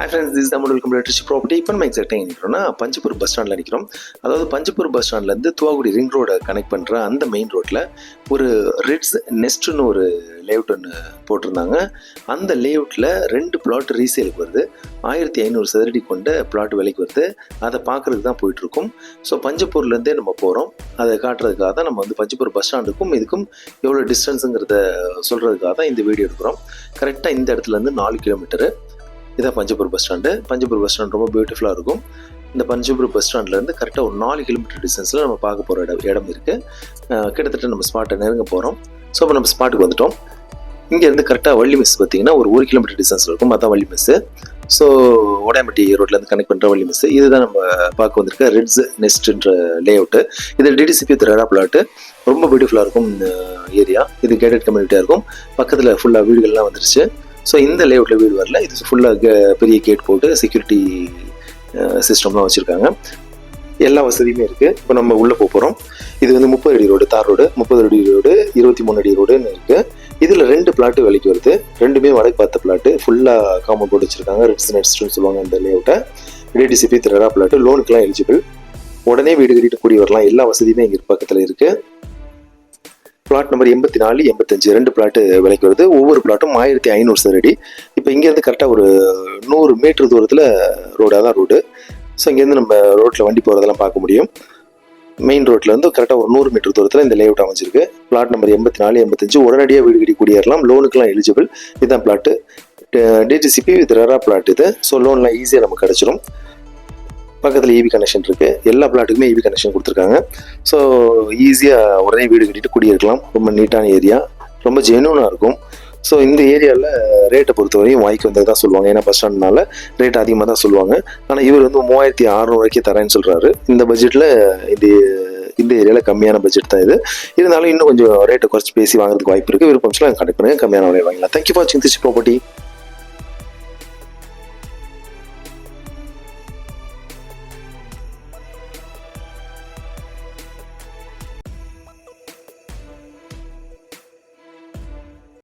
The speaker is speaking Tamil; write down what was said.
Hi friends this Tamil welcome latest property இப்போ நம்ம எக்ஸாக்டாக நிற்கிறோம்னா பஞ்சப்பூர் பஸ் ஸ்டாண்டில் நிற்கிறோம் அதாவது பஞ்சப்பூர் பஸ் ஸ்டாண்ட்லேருந்து துவாகுடி ரிங் ரோடை கனெக்ட் பண்ணுற அந்த மெயின் ரோட்டில் ஒரு ரிட்ஸ் நெஸ்ட்னு ஒரு லேஅவுட் ஒன்று போட்டிருந்தாங்க. அந்த லேஅவுட்டில் ரெண்டு பிளாட் ரீசேலுக்கு வருது. ஆயிரத்தி ஐநூறு சதுரடி கொண்ட பிளாட் விலைக்கு வருது. அதை பார்க்குறதுக்கு தான் போயிட்டுருக்கோம் ஸோ பஞ்சப்பூர்லேருந்தே நம்ம போகிறோம் அதை காட்டுறதுக்காக தான் நம்ம வந்து பஞ்சப்பூர் பஸ் ஸ்டாண்டுக்கும் இதுக்கும் எவ்வளோ டிஸ்டன்ஸுங்கிறத சொல்கிறதுக்காக தான் இந்த வீடியோ எடுக்கிறோம். கரெக்டாக இந்த இடத்துலேருந்து நாலு கிலோமீட்டரு இதான் Panjapur bus stand Panjapur bus stand ரொம்ப பியூட்டிஃபுல்லாக இருக்கும். இந்த பஞ்சப்பூர் பஸ் ஸ்டாண்ட்லேருந்து கரெக்டாக ஒரு நாலு கிலோமீட்டர் டிஸ்டன்ஸில் நம்ம பார்க்க போகிற இடம் இடம் இருக்குது கிட்டத்தட்ட நம்ம ஸ்பாட்டை நெருங்க போகிறோம் ஸோ இப்போ நம்ம ஸ்பாட்டுக்கு வந்துட்டோம். இங்கேருந்து கரெக்டாக வள்ளி மிஸ் பார்த்தீங்கன்னா ஒரு ஒரு கிலோமீட்டர் டிஸ்டன்ஸில் இருக்கும். அதான் வள்ளி மிஸ்ஸு ஸோ ஓடாம்பட்டி ரோட்லேருந்து கனெக்ட் பண்ணுற வள்ளி மிஸ் இதுதான் நம்ம பார்க்க வந்திருக்க ரெட்ஸ் நெஸ்ட்ன்ற லே அவுட்டு இது டிடிசிபி திரடா பிளாட்டு ரொம்ப பியூட்டிஃபுல்லாக இருக்கும் இந்த ஏரியா இது கேட்டட் கம்யூனிட்டியாக இருக்கும். பக்கத்தில் ஃபுல்லாக வீடுகள்லாம் வந்துருச்சு. ஸோ இந்த லேஅவுட்டில் வீடு வரல. இது ஃபுல்லாக பெரிய கேட் போட்டு செக்யூரிட்டி சிஸ்டம்லாம் வச்சுருக்காங்க. எல்லா வசதியுமே இருக்குது இப்போ நம்ம உள்ளே போக போகிறோம் இது வந்து முப்பது அடி ரோடு தார் ரோடு. முப்பது அடி ரோடு இருபத்தி மூணு அடி ரோடுன்னு இருக்குது இதில் ரெண்டு பிளாட்டு விலைக்கு வருது. ரெண்டுமே வடக்கு பார்த்த பிளாட்டு ஃபுல்லாக காம்பவுண்ட் போட்டு வச்சுருக்காங்க. ரெட்ஸ் நெட்ஸ்ட்னு சொல்லுவாங்க இந்த லேஅவுட்டை டிடிசிபி திரடா பிளாட்டு லோனுக்குலாம் எலிஜிபிள் உடனே வீடு கட்டிட்டு கூடி வரலாம். எல்லா வசதியுமே இங்கே பக்கத்தில் இருக்குது பிளாட் நம்பர் எண்பத்தி நாலு எண்பத்தஞ்சு ரெண்டு பிளாட்டு விலைக்கு வருது. ஒவ்வொரு பிளாட்டும் ஆயிரத்தி ஐநூறு சதுரடி இப்போ இங்கேருந்து கரெக்டாக ஒரு நூறு மீட்டர் தூரத்தில் ரோடாக தான் ரோடு ஸோ இங்கேருந்து நம்ம ரோட்டில் வண்டி போகிறதெல்லாம் பார்க்க முடியும். மெயின் ரோட்ல கரெக்டாக ஒரு நூறு மீட்டர் தூரத்தில் இந்த லேஅவுட் அமைஞ்சிருக்கு. பிளாட் நம்பர் எண்பத்தி நாலு எண்பத்தஞ்சு உடனடியாக வீடு கட்டி குடியேறலாம். லோனுக்கெலாம் எலிஜிபிள் இதுதான் plot DTCP with RERA plot இது ஸோ லோன்லாம் ஈஸியாக நமக்கு கிடச்சிரும். பக்கத்தில் ஈபி கனெக்ஷன் இருக்குது எல்லா பிளாட்டுக்குமே ஈபி கனெக்ஷன் கொடுத்துருக்காங்க. ஸோ ஈஸியாக உடனே வீடு கட்டிட்டு குடியிருக்கலாம். ரொம்ப நீட்டான ஏரியா ரொம்ப ஜெனூனாக இருக்கும். ஸோ இந்த ஏரியாவில் ரேட்டை பொறுத்தவரையும் வாய்க்கு வந்தது தான் சொல்லுவாங்க. ஏன்னா பஸ் ஸ்டாண்ட்னால ரேட் அதிகமாக தான் சொல்லுவாங்க. ஆனால் இவர் வந்து மூவாயிரத்தி அறநூறு தரேன்னு சொல்கிறாரு இந்த பட்ஜெட்டில் இது இந்த ஏரியாவில் கம்மியான பட்ஜெட் தான் இது. இருந்தாலும் இன்னும் கொஞ்சம் ரேட்டை குறைச்சி பேசி வாங்குறதுக்கு வாய்ப்பு இருக்குது விருப்பம் கனெக்ட் பண்ணுங்கள் கம்மியான விலை வாங்கலாம் தேங்க்யூ ஃபார் வாட்சிங் திஸ் ப்ராப்பர்ட்டி